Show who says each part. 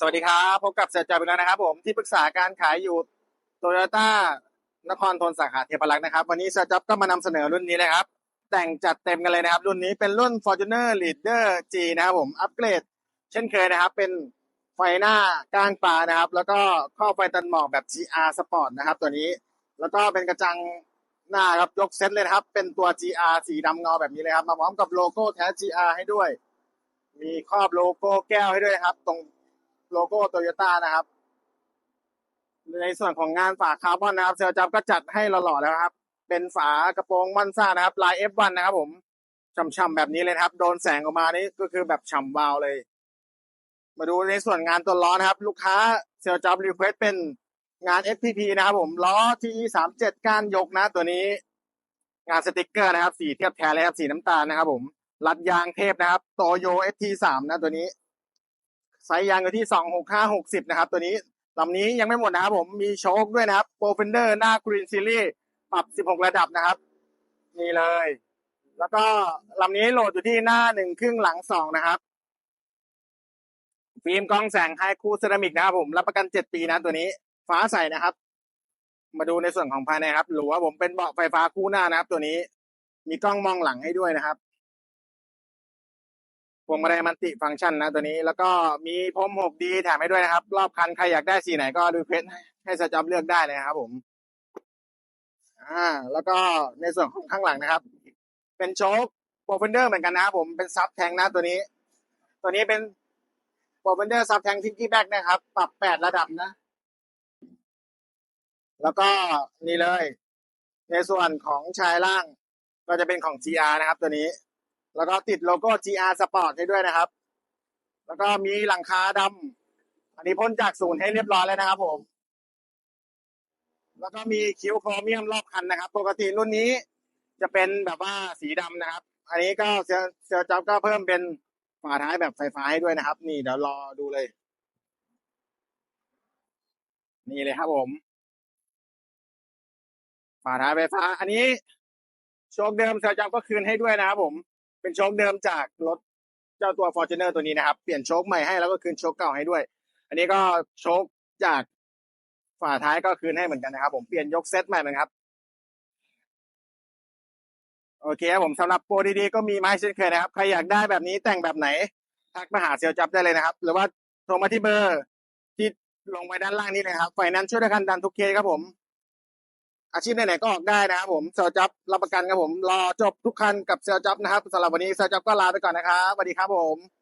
Speaker 1: สวัสดีครับพบกับเสียจอยไปแล้วนะครับผมที่ปรึกษาการขายอยู่โตโยต้านครทนสาขาเทพรักษ์นะครับ วันนี้เสียจับก็มานำเสนอรุ่นนี้นะครับ แต่งจัดเต็มกันเลยนะครับ รุ่นนี้เป็นรุ่น Fortuner Leader G นะครับผมอัปเกรด เช่นเคยนะครับ เป็นไฟหน้าก้างปลานะครับ แล้วก็ข้อไฟตันหมอกแบบ GR Sport นะครับ ตัวนี้แล้วก็เป็นกระจังหน้าครับยกเซตเลยครับ เป็นตัว GR สีดำเงาแบบนี้เลยครับมาพร้อมกับโลโก้แท้ GR ให้ด้วย มีครอบโลโก้แก้วให้ด้วยครับ ตรง โลโก้โตโยต้านะครับ ในส่วนของงานฝาคาร์บอนนะครับเซลจับก็จัดให้หล่อๆแล้วครับ เป็นฝากระโปรงมอนซ่านะครับลาย F1 นะครับ ผมช่ำๆแบบนี้เลยครับ โดนแสงออกมานี่ก็คือแบบฉ่ำวาวเลย มาดูในส่วนงานตัวล้อนะครับ ลูกค้าเซลจับรีเควสเป็นงาน SPP นะครับ ผมล้อ TE 3 7ก้านยกนะ ตัวนี้ งานสติกเกอร์นะครับ สีเทียบแทนเลยครับสีน้ำตาลนะครับ ผมรัดยางเทพนะครับโตโย ST 3 นะตัวนี้ ไซส์ยางอยู่ที่สองหกห้าหกสิบนะครับ ตัวนี้ลำนี้ยังไม่หมดนะครับผมมีโชคด้วยนะครับโปรเฟนเดอร์หน้ากรีนซีรีส์ปรับสิบหกระดับนะครับนี่เลย แล้วก็ลำนี้โหลดอยู่ที่หน้าหนึ่งครึ่งหลังสองนะครับฟิล์มกล้องแสงไฮคูเซรามิกนะครับผมรับประกันเจ็ดปีนะตัวนี้ ฟ้าใสนะครับ มาดูในส่วนของภายในครับหรือว่าผมเป็นเบาะไฟฟ้าคู่หน้านะครับ ตัวนี้ มีกล้องมองหลังให้ด้วยนะครับ พวงมาลัยมันติฟังก์ชันนะตัวนี้ แล้วก็มีพรม 6D แถมให้ด้วยนะครับ รอบคันใครอยากได้สีไหนก็ดูเพจให้สจ็อบเลือกได้เลยครับ ผม อ่า แล้วก็ในส่วนของข้างหลังนะครับ เป็นโชคโปรเฟนเดอร์เหมือนกันนะครับผมเป็นซับแทงนะตัวนี้ ตัวนี้เป็นโปรเฟนเดอร์ซับแทงทิกกี้แบ็กนะครับ ปรับแปดระดับนะ แล้วก็นี่เลย ในส่วนของชายล่าง ก็จะเป็นของ GR นะครับ ตัวนี้ แล้วก็ติดโลโก้ GR Sport ให้ด้วยนะครับ แล้วก็มีหลังคาดำอันนี้พ่นจากศูนย์ให้เรียบร้อยแล้วนะครับผม แล้วก็มีคิ้วโครเมียมรอบคันนะครับ ปกติรุ่นนี้จะเป็นแบบว่าสีดำนะครับ อันนี้ก็เซลเซลจ็อบก็เพิ่มเป็นฝาท้ายแบบไฟฟ้าให้ด้วยนะครับ นี่เดี๋ยวรอดูเลย นี่เลยครับผมฝาท้ายไฟฟ้า อันนี้โชคเดิมเซลจ็อบก็คืนให้ด้วยนะครับผม เป็นโชคเดิมจากรถเจ้าตัว f o r t u n e r ตัวนี้นะครับ เปลี่ยนโชคใหม่ให้แล้วก็คืนโชคเก่าให้ด้วย อันนี้ก็โชคจากฝาท้ายก็คืนให้เหมือนกันนะครับ ผมเปลี่ยนยกเซตใหม่เหมือนครับโอเคครับผมสำหรับโปรดีๆก็มีมาให้เช่นเคยนะครับ ใครอยากได้แบบนี้แต่งแบบไหน ทักมาหาเซลลจับได้เลยนะครับ หรือว่าโทรมาที่เบอร์ที่ลงไว้ด้านล่างนี้เลยครับไฟนั้นช่วยด้วยกันดันทุกเคสครับผม อาชีพไหนๆก็ออกได้นะครับผมเซลจับรับประกันครับผมรอจบทุกคันกับเซลจับนะครับสำหรับวันนี้เซลจับก็ลาไปก่อนนะครับสวัสดีครับผม